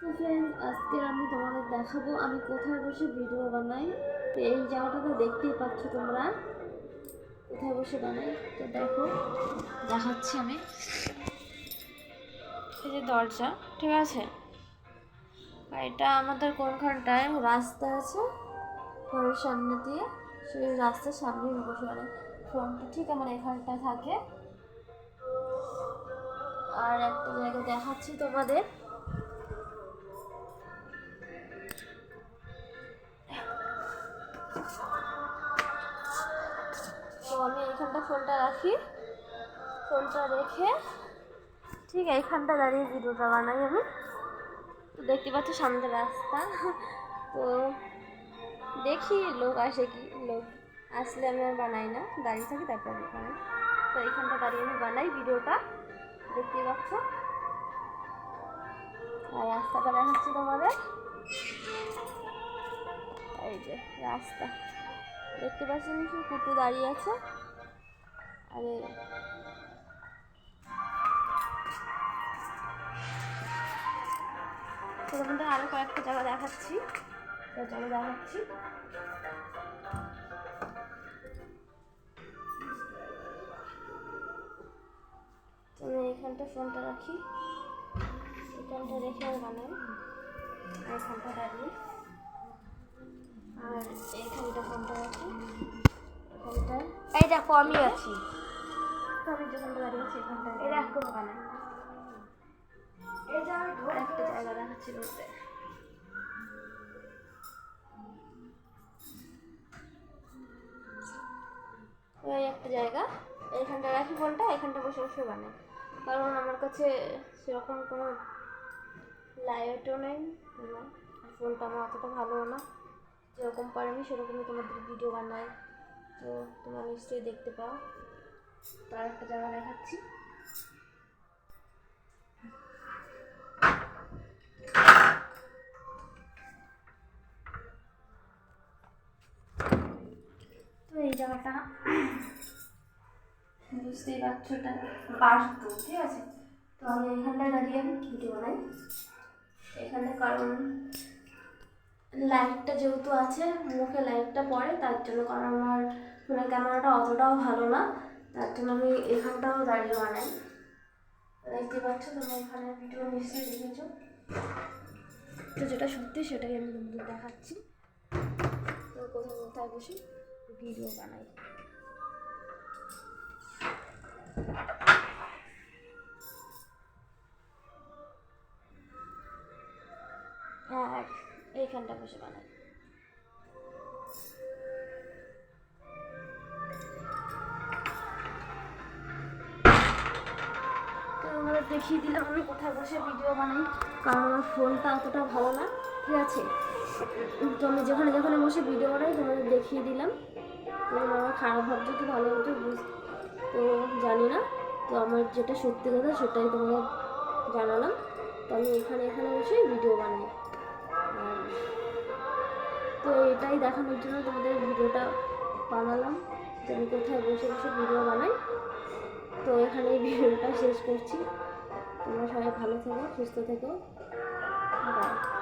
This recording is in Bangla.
তো ফ্রেন্ড আজকে আমি তোমাদের দেখাবো আমি কোথায় বসে ভিডিও বানাই। তো এই জায়গাটাতে দেখতেই পাচ্ছ তোমরা। কোথায় বসে বানাই? তো দেখো, দেখাচ্ছি আমি। এই যে দরজা, ঠিক আছে? এটা আমাদের কোনখানটায়? রাস্তা আছে, ঘরের সামনে দিয়ে। সেই রাস্তার সামনে বসে বানাই। ফোনটা ঠিক আমার এখানটায় থাকে। আর একটা জায়গা দেখাচ্ছি তোমাদের। তো আমি এইখানটা ফোনটা রাখি। ফোনটা রেখে ঠিক এইখানটা দাঁড়িয়ে ভিডিওটা বানাই আমি। তো দেখতে পাচ্ছ সামনে রাস্তা। তো দেখি লোক আসে কি, লোক আসলে আমি আর বানাই না। দাঁড়িয়ে থাকি, তারপর আমি তো এইখানটা দাঁড়িয়ে আমি বানাই ভিডিওটা। দেখতে পাচ্ছ? আর রাস্তাটা দেখাচ্ছি তোমাদের। এই যে, রাস্তা। দেখতে পাচ্ছেন কি কুটু দাঁড়িয়ে আছে। আরে। তোমাদের আরও কয়েকটা জায়গা দেখাচ্ছি। চলো দেখাচ্ছি। আমি এখানটা ফোনটা রাখি। এখানটা রেখে বানাই। এখানটা দাঁড়িয়ে দেখো আমি আছি। আমি যেখানটা দাঁড়িয়ে আছি এখানটায় এই যে আমি একটা জায়গা দেখাচ্ছি বলতে ওই একটা জায়গা। এইখানটা রাখি ফোনটা এখানটা বসে বসে বানাই। কারণ আমার কাছে সেরকম কোনো লাইটও নেই ফোনটা আমার অতটা ভালো না। যেরকম পারি আমি সেরকমই তোমাদের ভিডিও বানাই। তো তোমরা নিশ্চয়ই দেখতে পাও। তার একটা জায়গা দেখাচ্ছি। তো এই জায়গাটা, বুঝতেই পারছ, এটা বাস্তু ঠিক আছে? তো আমি এখানটায় দাঁড়িয়ে ভিডিও বানাই। এখানে কারণ লাইটটা যেহেতু আছে, মুখে লাইটটা পড়ে, তার জন্য কারণ আমার ফোনের ক্যামেরাটা অতটাও ভালো না। তার জন্য আমি এখানটাও দাঁড়িয়ে বানাই। দেখতে পাচ্ছ তোমরা এখানে ভিডিও নিশ্চয়ই দেখেছ। তো যেটা সত্যি সেটাই আমি তোমাদের দেখাচ্ছি। তো কোথাও কোথায় বসে? ভিডিও বানাই। আর এইখানটা বসে বানাই। দেখিয়ে দিলাম আমি কোথায় বসে ভিডিও বানাই, কারণ আমার ফোনটা অতটা ভালো না, ঠিক আছে? তো আমি যেখানে যেখানে বসে ভিডিও বানাই, তোমাদের দেখিয়ে দিলাম। আমার খারাপ ভাবছ কি ভালো হতো বুঝ তো জানি না, তো আমার যেটা সত্যি কথা সেটাই তোমাদের জানালাম। তো আমি এখানে এখানে বসে ভিডিও বানাই। তো এটাই দেখানোর জন্য তোমাদের ভিডিওটা বানালাম। যে আমি কোথায় বসে বসে ভিডিও বানাই, তো এখানে ভিডিওটা শেষ করছি। তোমরা সবাই ভালো থেকো সুস্থ থেকো। বাই